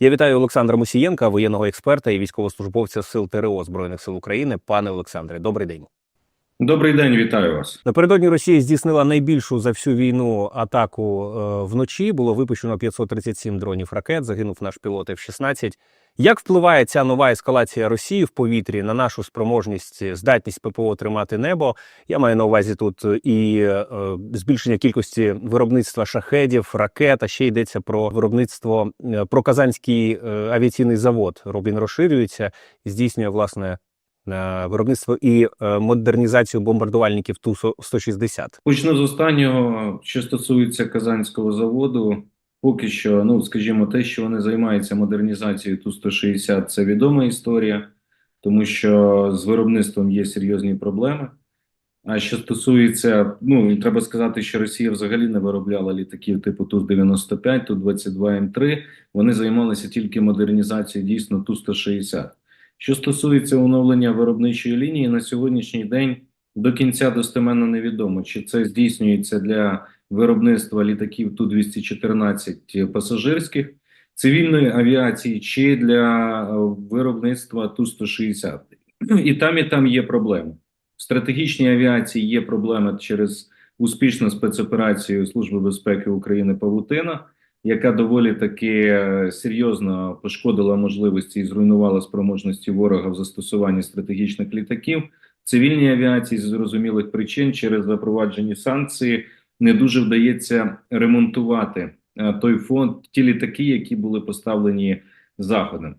Я вітаю Олександра Мусієнка, воєнного експерта і військовослужбовця сил ТРО Збройних сил України. Пане Олександре, добрий день. Добрий день, вітаю вас. Напередодні Росія здійснила найбільшу за всю війну атаку е, вночі. Було випущено 537 дронів ракет. Загинув наш пілот F-16. Як впливає ця нова ескалація Росії в повітрі на нашу спроможність, здатність ППО тримати небо? Я маю на увазі тут і е, збільшення кількості виробництва шахедів, ракет. А ще йдеться про виробництво е, про Казанський е, авіаційний завод. Робін розширюється і здійснює власне е, виробництво і е, модернізацію бомбардувальників ту 160 Почну з останнього, що стосується Казанського заводу. Поки що, ну скажімо, те, що вони займаються модернізацією Ту-160, це відома історія, тому що з виробництвом є серйозні проблеми. А що стосується, ну і треба сказати, що Росія взагалі не виробляла літаків типу Ту-95, Ту-22М3, вони займалися тільки модернізацією дійсно Ту-160. Що стосується оновлення виробничої лінії, на сьогоднішній день до кінця достеменно невідомо, чи це здійснюється для виробництва літаків Ту-214 пасажирських цивільної авіації, чи для е, виробництва Ту-160. І там, і там є проблеми. В стратегічній авіації є проблеми через успішну спецоперацію Служби безпеки України Павутина, яка доволі таки е, серйозно пошкодила можливості і зруйнувала спроможності ворога в застосуванні стратегічних літаків. Цивільній авіації з зрозумілих причин через запроваджені санкції не дуже вдається ремонтувати е, той фонд, ті літаки, які були поставлені заходом.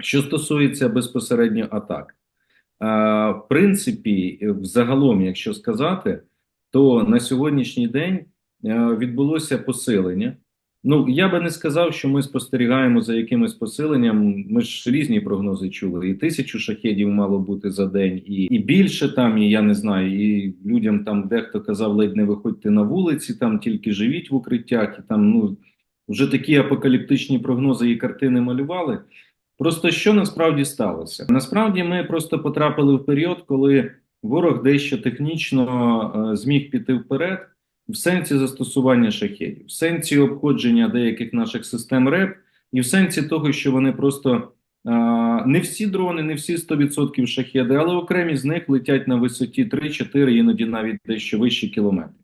Що стосується безпосередньо атак, е, в принципі, взагалом, якщо сказати, то на сьогоднішній день е, відбулося посилення. Ну, я би не сказав, що ми спостерігаємо за якимось посиленням. Ми ж різні прогнози чули. І тисячу шахедів мало бути за день, і і більше там, і я не знаю, і людям там дехто казав, ледь не виходьте на вулиці, там тільки живіть в укриттях, і там ну вже такі апокаліптичні прогнози і картини малювали. Просто що насправді сталося? Насправді ми просто потрапили в період, коли ворог дещо технічно е, зміг піти вперед в сенсі застосування шахедів, в сенсі обходження деяких наших систем РЕП, і в сенсі того, що вони просто а, не всі дрони, не всі 100% шахеди, але окремі з них летять на висоті 3-4, іноді навіть дещо вищі кілометри.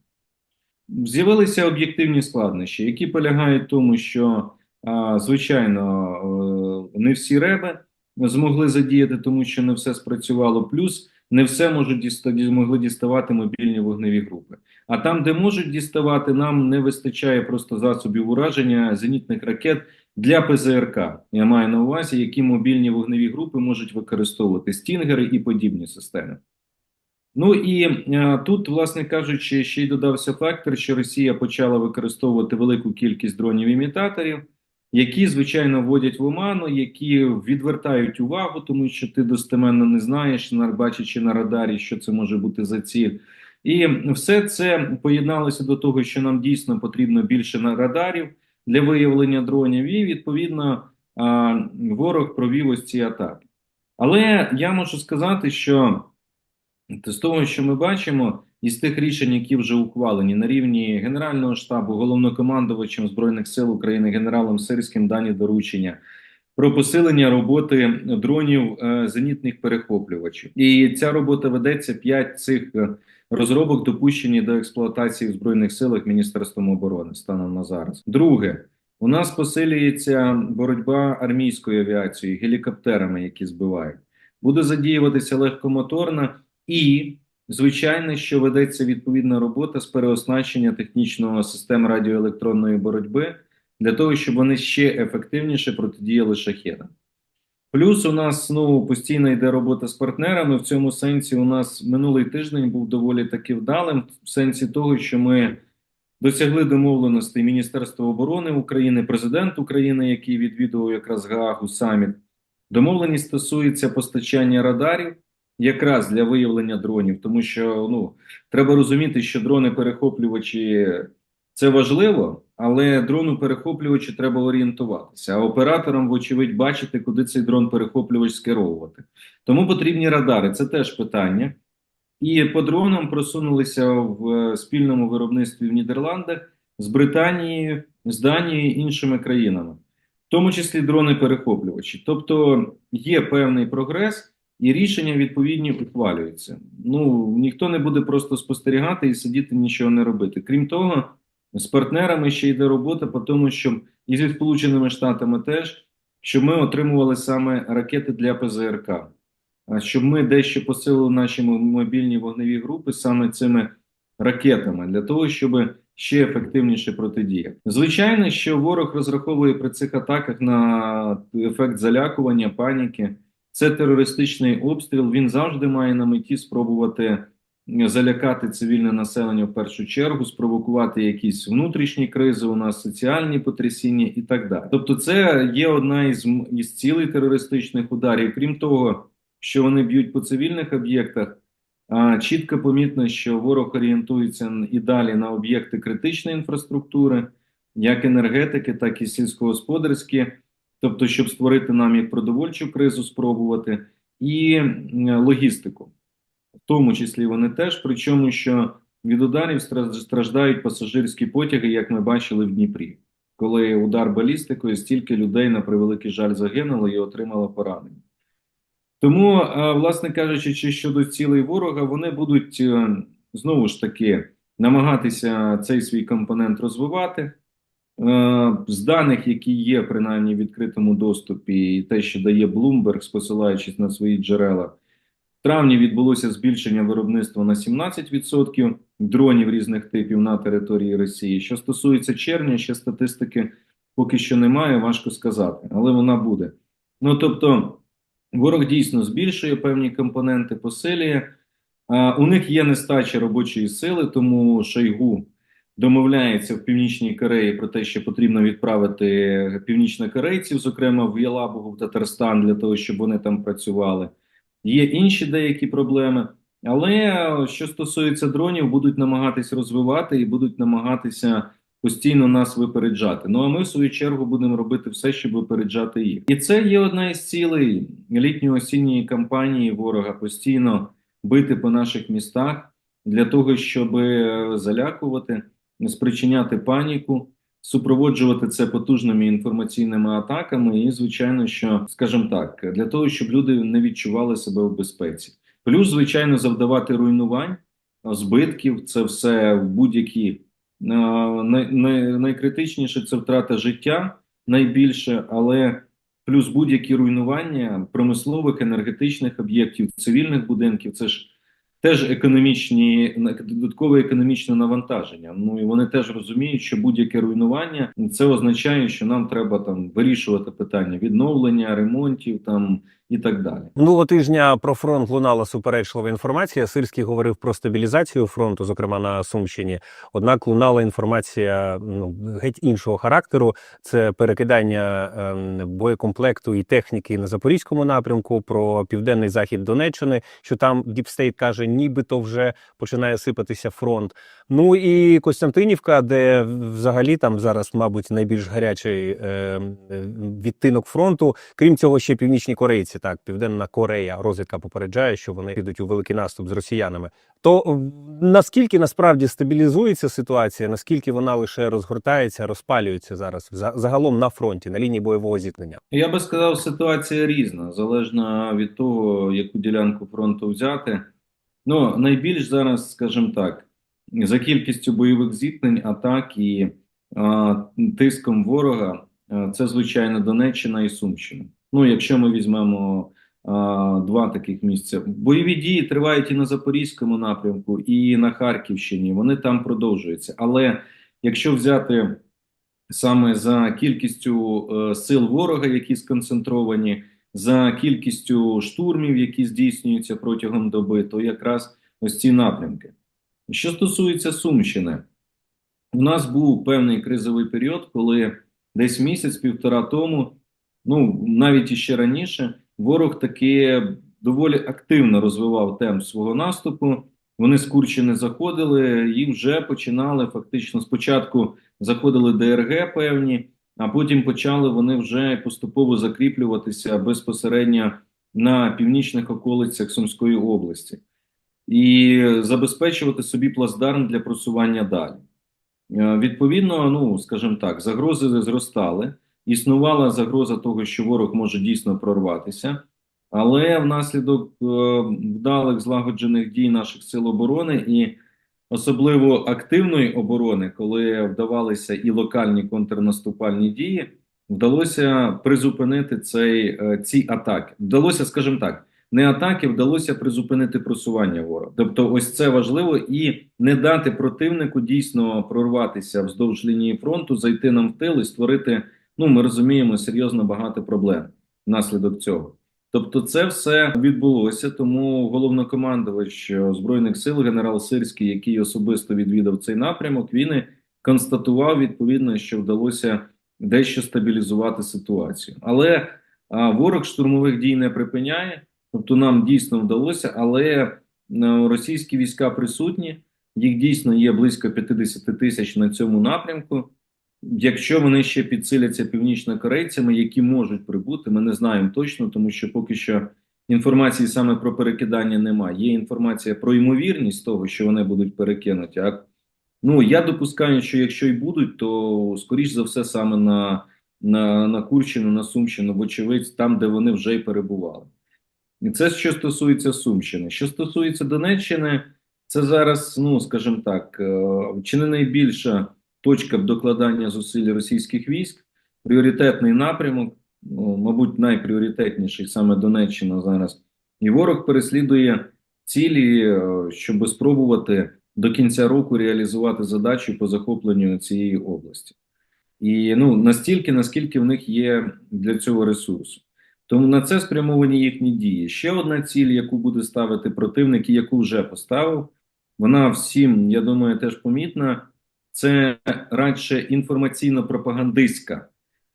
З'явилися об'єктивні складнощі, які полягають в тому, що, а, звичайно, не всі реби змогли задіяти, тому що не все спрацювало. Плюс не все можуть дістати, змогли діставати мобільні вогневі групи. А там, де можуть діставати, нам не вистачає просто засобів ураження зенітних ракет для ПЗРК. Я маю на увазі, які мобільні вогневі групи можуть використовувати стінгери і подібні системи. Ну і а, тут, власне кажучи, ще й додався фактор, що Росія почала використовувати велику кількість дронів-імітаторів, які, звичайно, вводять в оману, які відвертають увагу, тому що ти достеменно не знаєш, бачачи на радарі, що це може бути за ціль. І все це поєдналося до того, що нам дійсно потрібно більше радарів для виявлення дронів, і відповідно ворог провів ось ці атаки. Але я можу сказати, що з того, що ми бачимо, із тих рішень, які вже ухвалені на рівні Генерального штабу, головнокомандувачем Збройних сил України, генералом Сирським дані доручення. Про посилення роботи дронів е, зенітних перехоплювачів, і ця робота ведеться п'ять цих е, розробок допущені до експлуатації в збройних силах Міністерством оборони станом на зараз. Друге, у нас посилюється боротьба армійською авіацією, гелікоптерами, які збивають, буде задіюватися легкомоторна і звичайно, що ведеться відповідна робота з переоснащення технічного системи радіоелектронної боротьби для того, щоб вони ще ефективніше протидіяли шахедам. Плюс у нас ну постійно йде робота з партнерами. В цьому сенсі у нас минулий тиждень був доволі таки вдалим, в сенсі того, що ми досягли домовленостей Міністерства оборони України, президент України, який відвідував якраз Гаагу саміт. Домовленість стосується постачання радарів якраз для виявлення дронів, тому що ну треба розуміти, що дрони-перехоплювачі це важливо, але дрону перехоплювачі треба орієнтуватися. А операторам, вочевидь, бачити, куди цей дрон-перехоплювач скеровувати. Тому потрібні радари. Це теж питання. І по дронам просунулися в е, спільному виробництві в Нідерландах з Британією, з Данією іншими країнами. в тому числі дрони-перехоплювачі. Тобто є певний прогрес, і рішення відповідні ухвалюються. Ну ніхто не буде просто спостерігати і сидіти нічого не робити. Крім того, з партнерами ще йде робота по тому, щоб і зі Сполученими Штатами теж, щоб ми отримували саме ракети для ПЗРК, щоб ми дещо посилили наші мобільні вогневі групи саме цими ракетами для того, щоб ще ефективніше протидіяти. Звичайно, що ворог розраховує при цих атаках на ефект залякування, паніки. Це терористичний обстріл. Він завжди має на меті спробувати залякати цивільне населення в першу чергу, спровокувати якісь внутрішні кризи, у нас соціальні потрясіння і так далі. Тобто, це є одна із, із цілей терористичних ударів. Крім того, що вони б'ють по цивільних об'єктах. А, чітко помітно, що ворог орієнтується і далі на об'єкти критичної інфраструктури, як енергетики, так і сільськогосподарські, тобто, щоб створити нам як продовольчу кризу, спробувати, і логістику. В тому числі вони теж, причому що від ударів страждають пасажирські потяги, як ми бачили в Дніпрі, коли удар балістикою стільки людей, на превеликий жаль, загинуло і отримало поранення. Тому, власне кажучи, чи щодо цілей ворога, вони будуть е, знову ж таки намагатися цей свій компонент розвивати. Е, З даних, які є принаймні в відкритому доступі, і те, що дає Bloomberg, посилаючись на свої джерела, травні відбулося збільшення виробництва на 17% дронів різних типів на території Росії. Що стосується червня, ще статистики поки що немає, важко сказати, але вона буде. Ну тобто, ворог дійсно збільшує певні компоненти, посилює. А, у них є нестача робочої сили, тому Шойгу домовляється в Північній Кореї про те, що потрібно відправити північнокорейців, зокрема в Ялабугу, в Татарстан, для того, щоб вони там працювали. Є інші деякі проблеми, але е, що стосується дронів, будуть намагатись розвивати і будуть намагатися постійно нас випереджати. Ну а ми в свою чергу будемо робити все, щоб випереджати їх. І це є одна із цілей літньо-осінньої кампанії ворога постійно бити по наших містах для того, щоб е, залякувати, спричиняти паніку. Супроводжувати це потужними інформаційними атаками, і звичайно, що скажімо так, для того, щоб люди не відчували себе в безпеці. Плюс, звичайно, завдавати руйнувань, збитків, це все в будь-які най, най, найкритичніше це втрата життя найбільше, але плюс будь-які руйнування промислових, енергетичних об'єктів, цивільних будинків, це ж теж економічні додаткове економічне навантаження. Ну і вони теж розуміють, що будь-яке руйнування це означає, що нам треба там вирішувати питання відновлення, ремонтів там і так далі. Минулого тижня про фронт лунала суперечлива інформація. Сирський говорив про стабілізацію фронту, зокрема на Сумщині. Однак лунала інформація ну, геть іншого характеру. Це перекидання ем, боєкомплекту і техніки на запорізькому напрямку, про південний захід Донеччини, що там Діпстейт каже, нібито вже починає сипатися фронт. Ну і Костянтинівка, де взагалі там зараз, мабуть, найбільш гарячий е, е, відтинок фронту. Крім цього, ще північні корейці, так, Південна Корея, розвідка попереджає, що вони підуть у великий наступ з росіянами. То наскільки насправді стабілізується ситуація, наскільки вона лише розгортається, розпалюється зараз за- загалом на фронті, на лінії бойового зіткнення? Я би сказав, ситуація різна, залежно від того, яку ділянку фронту взяти. Ну, найбільш зараз, скажімо так, за кількістю бойових зіткнень, атак і а, тиском ворога, це звичайно Донеччина і Сумщина. Ну, якщо ми візьмемо а, два таких місця, бойові дії тривають і на Запорізькому напрямку, і на Харківщині. Вони там продовжуються. Але якщо взяти саме за кількістю е, сил ворога, які сконцентровані, за кількістю штурмів, які здійснюються протягом доби, то якраз ось ці напрямки. Що стосується Сумщини, у нас був певний кризовий період, коли десь місяць-півтора тому, ну навіть іще раніше, ворог таки доволі активно розвивав темп свого наступу. Вони з Курщини заходили і вже починали фактично спочатку заходили ДРГ певні, а потім почали вони вже поступово закріплюватися безпосередньо на північних околицях Сумської області і забезпечувати собі плацдарм для просування далі. Е, Відповідно, ну скажімо так, загрози зростали. існувала загроза того, що ворог може дійсно прорватися. Але внаслідок е, вдалих злагоджених дій наших сил оборони і особливо активної оборони, коли вдавалися і локальні контрнаступальні дії, вдалося призупинити цей, е, ці атаки. Вдалося, скажімо так, не атаки, вдалося призупинити просування ворога. Тобто, ось це важливо і не дати противнику дійсно прорватися вздовж лінії фронту, зайти нам в тил і створити. Ну, ми розуміємо серйозно багато проблем внаслідок цього. Тобто, це все відбулося. Тому головнокомандувач е, збройних сил, генерал Сирський, який особисто відвідав цей напрямок, він констатував відповідно, що вдалося дещо стабілізувати ситуацію. Але а, ворог штурмових дій не припиняє. Тобто, нам дійсно вдалося, але е, російські війська присутні. Їх дійсно є близько 50 тисяч на цьому напрямку. Якщо вони ще підсиляться північнокорейцями, які можуть прибути, ми не знаємо точно, тому що поки що інформації саме про перекидання немає. Є інформація про ймовірність того, що вони будуть перекинуті. А ну я допускаю, що якщо й будуть, то скоріш за все саме на, на, на Курщину, на Сумщину, вочевидь, там, де вони вже й перебували. І це що стосується Сумщини. Що стосується Донеччини, це зараз, ну скажімо так, е, чи не найбільша точка докладання зусиль російських військ, пріоритетний напрямок, ну, мабуть, найпріоритетніший саме Донеччина зараз. І ворог переслідує цілі, е, щоб спробувати до кінця року реалізувати задачу по захопленню цієї області. І ну настільки, наскільки в них є для цього ресурсу. Тому на це спрямовані їхні дії. Ще одна ціль, яку буде ставити противник, і яку вже поставив, вона всім, я думаю, теж помітна. Це радше інформаційно-пропагандистська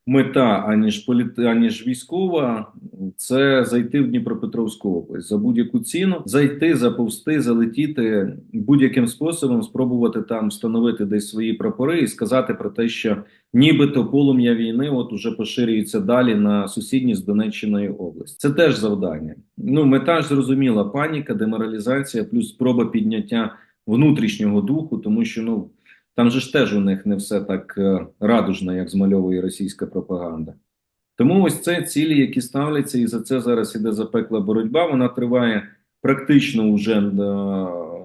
мета, аніж політ... аніж військова. Це зайти в Дніпропетровську область за будь-яку ціну, зайти, заповзти, залетіти будь-яким способом, спробувати там встановити десь свої прапори і сказати про те, що нібито полум'я війни от уже поширюється далі на сусідні з Донеччиною область. Це теж завдання. Ну мета ж зрозуміла: паніка, деморалізація, плюс спроба підняття внутрішнього духу, тому що ну. Там же ж теж у них не все так е, радужно, як змальовує російська пропаганда. Тому ось це цілі, які ставляться, і за це зараз іде запекла боротьба. Вона триває практично вже е,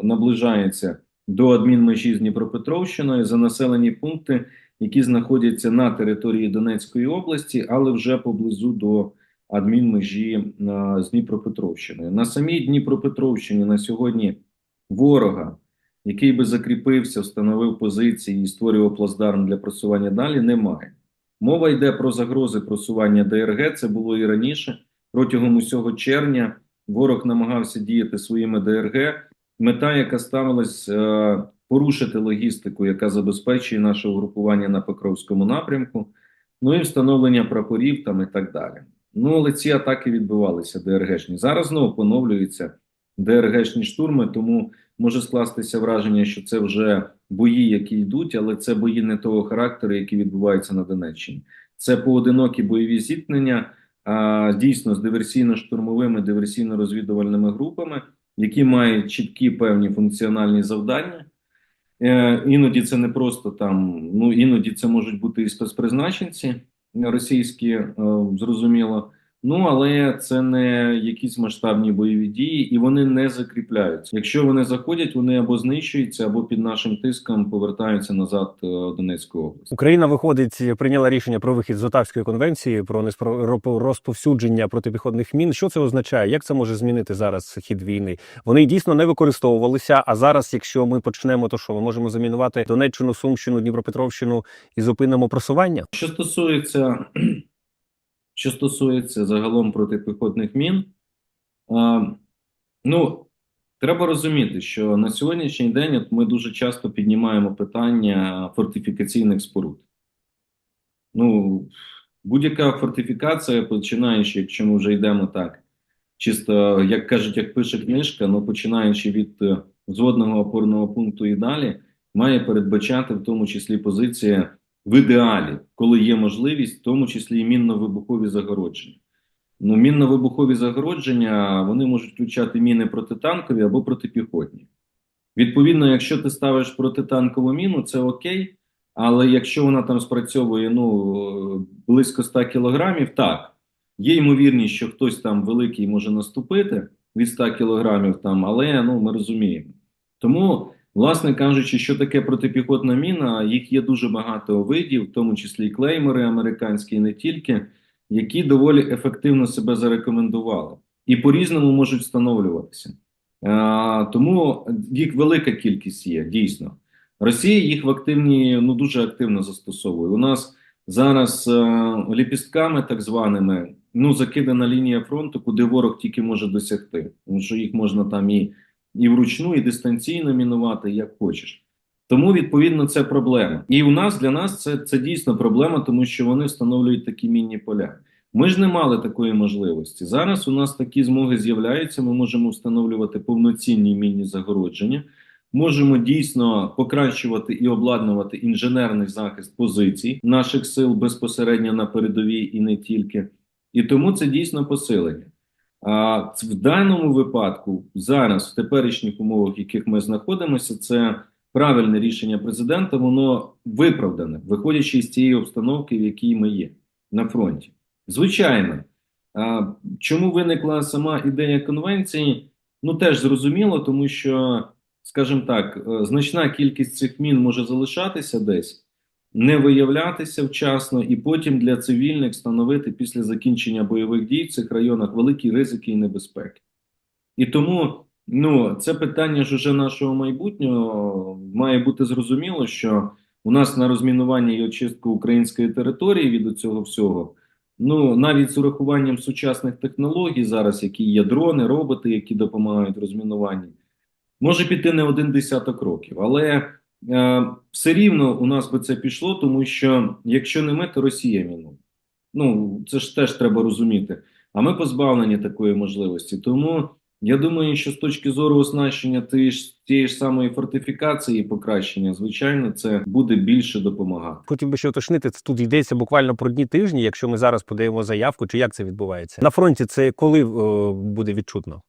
наближається до адмінмежі з Дніпропетровщиною за населені пункти, які знаходяться на території Донецької області, але вже поблизу до адмінмежі е, з Дніпропетровщиною. На самій Дніпропетровщині на сьогодні ворога який би закріпився, встановив позиції і створював плацдарм для просування далі, немає. Мова йде про загрози просування ДРГ. Це було і раніше. Протягом усього червня ворог намагався діяти своїми ДРГ. Мета, яка ставилась е, порушити логістику, яка забезпечує наше угрупування на Покровському напрямку, ну і встановлення прапорів там і так далі. Ну але ці атаки відбувалися ДРГшні. Зараз знову поновлюються ДРГшні штурми, тому може скластися враження, що це вже бої, які йдуть, але це бої не того характеру, які відбуваються на Донеччині. Це поодинокі бойові зіткнення, а дійсно з диверсійно-штурмовими, диверсійно-розвідувальними групами, які мають чіткі певні функціональні завдання. Е, Іноді це не просто там, ну іноді це можуть бути і спецпризначенці російські, е, зрозуміло. Ну але це не якісь масштабні бойові дії, і вони не закріпляються. Якщо вони заходять, вони або знищуються, або під нашим тиском повертаються назад е, в Донецьку область. Україна виходить, прийняла рішення про вихід з Отавської конвенції про неспро- розповсюдження протипіхотних мін. Що це означає? Як це може змінити зараз хід війни? Вони дійсно не використовувалися. А зараз, якщо ми почнемо, то що ми можемо замінувати Донеччину, Сумщину, Дніпропетровщину і зупинимо просування? Що стосується що стосується загалом протипіхотних мін, а, ну треба розуміти, що на сьогоднішній день от ми дуже часто піднімаємо питання фортифікаційних споруд. Ну, будь-яка фортифікація, починаючи, якщо ми вже йдемо так, чисто, як кажуть, як пише книжка, ну починаючи від е, зводного опорного пункту і далі, має передбачати в тому числі позиція в ідеалі, коли є можливість, в тому числі і мінно-вибухові загородження. Ну, мінно-вибухові загородження вони можуть включати міни протитанкові або протипіхотні. Відповідно, якщо ти ставиш протитанкову міну, це окей. Але якщо вона там спрацьовує ну, близько 100 кілограмів, так, є ймовірність, що хтось там великий може наступити від 100 кілограмів, там, але ну, ми розуміємо. Тому, власне кажучи, що таке протипіхотна міна, їх є дуже багато видів, в тому числі і клеймери американські, і не тільки, які доволі ефективно себе зарекомендували і по-різному можуть встановлюватися. А, тому їх велика кількість є, дійсно. Росія їх в активні, ну дуже активно застосовує. У нас зараз е, ліпістками, так званими, ну закидана лінія фронту, куди ворог тільки може досягти. Тому що їх можна там і, і вручну, і дистанційно мінувати, як хочеш. Тому, відповідно, це проблема. І у нас для нас це, це дійсно проблема, тому що вони встановлюють такі мінні поля. Ми ж не мали такої можливості. Зараз у нас такі змоги з'являються. Ми можемо встановлювати повноцінні мінні загородження, можемо дійсно покращувати і обладнувати інженерний захист позицій наших сил безпосередньо на передовій і не тільки. І тому це дійсно посилення. А в даному випадку, зараз, в теперішніх умовах, в яких ми знаходимося, це правильне рішення президента, воно виправдане, виходячи з цієї обстановки, в якій ми є на фронті. Звичайно, а, чому виникла сама ідея конвенції? Ну теж зрозуміло, тому що, скажімо так, е, значна кількість цих мін може залишатися десь, не виявлятися вчасно, і потім для цивільних становити після закінчення бойових дій в цих районах великі ризики і небезпеки. І тому ну, це питання ж уже нашого майбутнього має бути зрозуміло, що у нас на розмінування і очистку української території від цього всього. Ну, навіть з урахуванням сучасних технологій зараз, які є дрони, роботи, які допомагають розмінуванні, може піти не один десяток років. Але все рівно у нас би це пішло, тому що якщо не ми, то Росія мінує. Ну, це ж теж треба розуміти. А ми позбавлені такої можливості. Тому я думаю, що з точки зору оснащення тієї ж, тієї ж самої фортифікації і покращення, звичайно, це буде більше допомагати. Хотів би ще уточнити, це тут йдеться буквально про дні тижні, якщо ми зараз подаємо заявку, чи як це відбувається? На фронті це коли е, буде відчутно?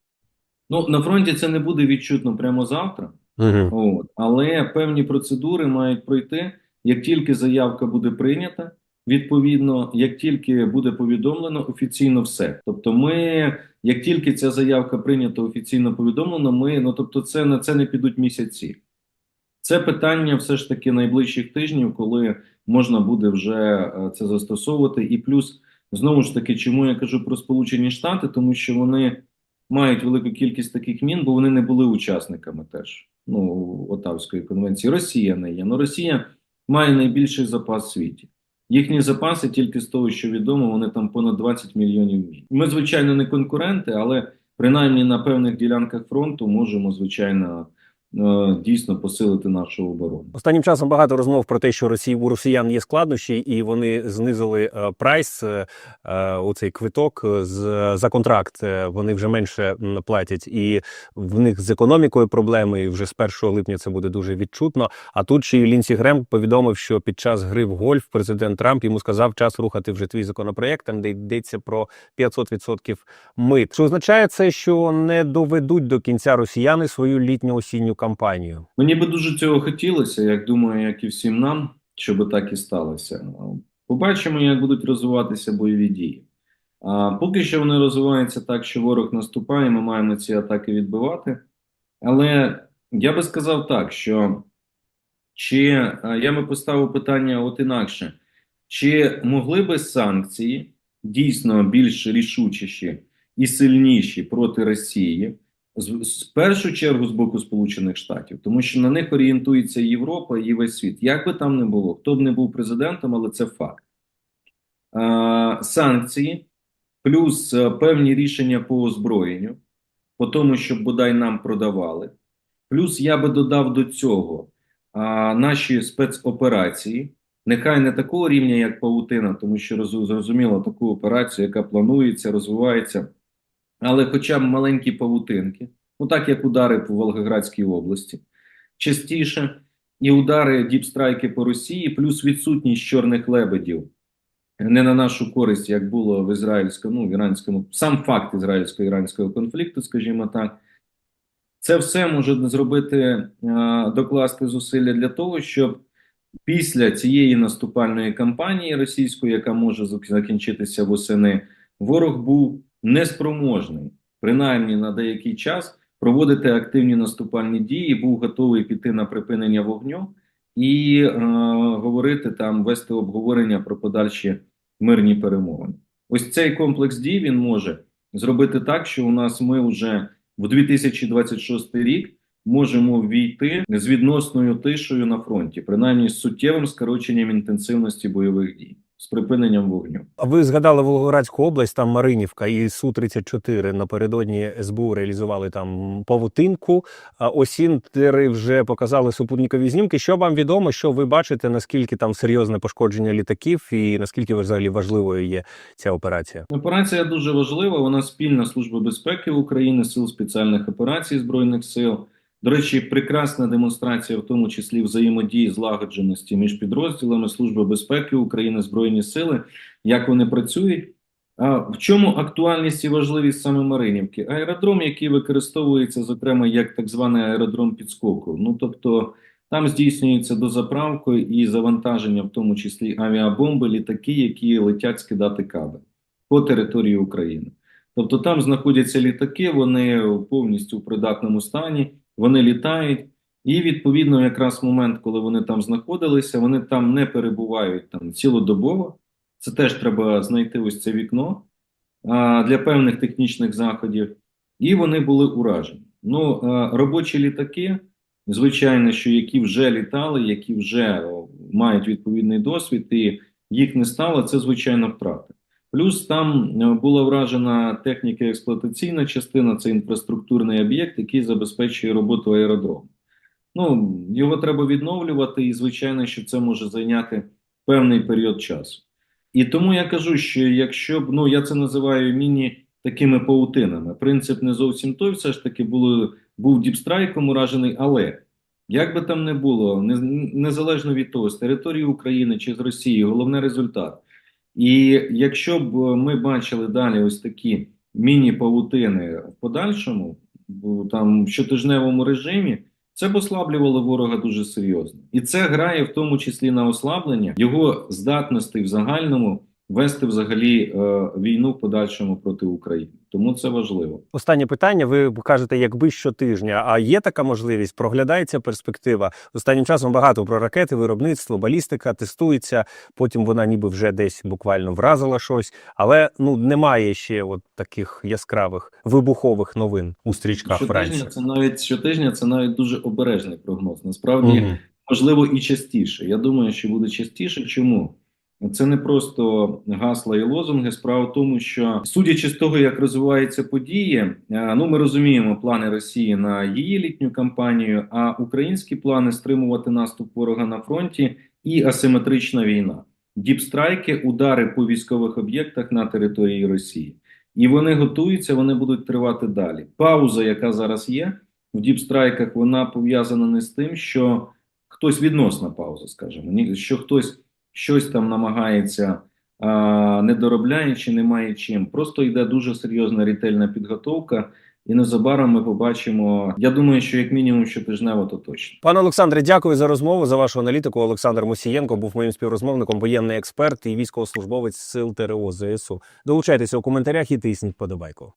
Ну, на фронті це не буде відчутно прямо завтра, Угу. от, але певні процедури мають пройти, як тільки заявка буде прийнята, відповідно, як тільки буде повідомлено офіційно все. Тобто, ми, як тільки ця заявка прийнята офіційно повідомлено, ми, ну тобто, це на це не підуть місяці. Це питання все ж таки найближчих тижнів, коли можна буде вже е, це застосовувати. І плюс, знову ж таки, чому я кажу про Сполучені Штати, тому що вони мають велику кількість таких мін, бо вони не були учасниками теж ну, Отавської конвенції. Росія не є. Ну, Росія має найбільший запас в світі. Їхні запаси тільки з того, що відомо, вони там понад 20 мільйонів мін. Ми, звичайно, не конкуренти, але принаймні на певних ділянках фронту можемо, звичайно, дійсно посилити нашу оборону. Останнім часом багато розмов про те, що Росії у росіян є складнощі, і вони знизили е, прайс е, е, у цей квиток е, з за контракт. Е, Вони вже менше платять, і в них з економікою проблеми. І вже з 1 липня це буде дуже відчутно. А тут ще й Лінсі Грем повідомив, що під час гри в гольф президент Трамп йому сказав час рухати вже твій законопроект, там де йдеться про 500% мит. Чи означає це, що не доведуть до кінця росіяни свою літню осінню кампанію? Мені би дуже цього хотілося, як думаю, як і всім нам, щоб так і сталося. Побачимо, як будуть розвиватися бойові дії. А поки що вони розвиваються так, що ворог наступає, ми маємо ці атаки відбивати. Але я би сказав так, що чи я би поставив питання от інакше, чи могли би санкції дійсно більш рішучіші і сильніші проти Росії? З, першу чергу з боку Сполучених Штатів, тому що на них орієнтується Європа і весь світ. Як би там не було, хто б не був президентом, але це факт. А, санкції, плюс певні рішення по озброєнню, по тому, щоб бодай нам продавали. Плюс я би додав до цього а, наші спецоперації. Нехай не такого рівня, як паутина, тому що зрозуміло таку операцію, яка планується, розвивається але хоча б маленькі павутинки, ну так як удари по Волгоградській області, частіше і удари діпстрайки по Росії, плюс відсутність чорних лебедів не на нашу користь, як було в ізраїльському, ну, в іранському, сам факт ізраїльсько-іранського конфлікту, скажімо так. Це все може зробити, е, докласти зусилля для того, щоб після цієї наступальної кампанії російської, яка може закінчитися восени, ворог був неспроможний, принаймні на деякий час, проводити активні наступальні дії, був готовий піти на припинення вогню і е, говорити там, вести обговорення про подальші мирні перемовини. Ось цей комплекс дій він може зробити так, що у нас ми вже в 2026 рік можемо ввійти з відносною тишою на фронті, принаймні з суттєвим скороченням інтенсивності бойових дій, з припиненням вогню. А ви згадали Волгоградську область, там Маринівка і су 34 Напередодні СБУ реалізували там павутинку. А осінтери вже показали супутникові знімки. Що вам відомо? Що ви бачите? Наскільки там серйозне пошкодження літаків, і наскільки взагалі важливою є ця операція? Операція дуже важлива. Вона спільна служба безпеки України, сил спеціальних операцій збройних сил. До речі, прекрасна демонстрація, в тому числі взаємодії злагодженості між підрозділами Служби безпеки України, Збройні Сили, як вони працюють. А в чому актуальність і важливість саме Маринівки? Аеродром, який використовується, зокрема, як так званий аеродром підскоку. Ну тобто там здійснюється дозаправка і завантаження, в тому числі авіабомби, літаки, які летять скидати каби по території України. Тобто там знаходяться літаки, вони повністю в придатному стані, вони літають, і відповідно, якраз момент, коли вони там знаходилися, вони там не перебувають там цілодобово. Це теж треба знайти ось це вікно а, для певних технічних заходів, і вони були уражені. Ну, а, робочі літаки, звичайно, що які вже літали, які вже мають відповідний досвід, і їх не стало, це звичайно втрата. Плюс там е, була вражена техніка експлуатаційна частина, це інфраструктурний об'єкт, який забезпечує роботу аеродрому. Ну, його треба відновлювати, і звичайно, що це може зайняти певний період часу. І тому я кажу, що якщо б ну я це називаю міні такими паутинами. Принцип не зовсім той, все ж таки було, був діпстрайком уражений, але як би там не було, незалежно від того, з території України чи з Росії, головне результат. І якщо б ми бачили далі ось такі міні-павутини в подальшому, там в щотижневому режимі, це б ослаблювало ворога дуже серйозно. І це грає в тому числі на ослаблення його здатності в загальному вести взагалі е, війну в подальшому проти України. Тому це важливо. Останнє питання. Ви кажете, якби щотижня. А є така можливість? Проглядається перспектива. Останнім часом багато про ракети, виробництво, балістика тестується. Потім вона ніби вже десь буквально вразила щось, але ну немає ще от таких яскравих вибухових новин у стрічках Щотижня Франції. це навіть щотижня це навіть дуже обережний прогноз. Насправді. Мгм. можливо, і частіше. Я думаю, що буде частіше. Чому? Це не просто гасла і лозунги. Справа в тому, що судячи з того, як розвиваються події, е, ну ми розуміємо плани Росії на її літню кампанію, а українські плани стримувати наступ ворога на фронті і асиметрична війна, діпстрайки, удари по військових об'єктах на території Росії. І вони готуються, вони будуть тривати далі. Пауза, яка зараз є в діпстрайках, вона пов'язана не з тим, що хтось відносна пауза, скажімо, що хтось щось там намагається, а, не доробляючи, немає чим. Просто йде дуже серйозна ретельна підготовка, і незабаром ми побачимо. Я думаю, що як мінімум щотижнево, то точно. Пане Олександре, дякую за розмову за вашу аналітику. Олександр Мусієнко був моїм співрозмовником, воєнний експерт і військовослужбовець сил ТРО ЗСУ. Долучайтеся у коментарях і тисніть подобайку.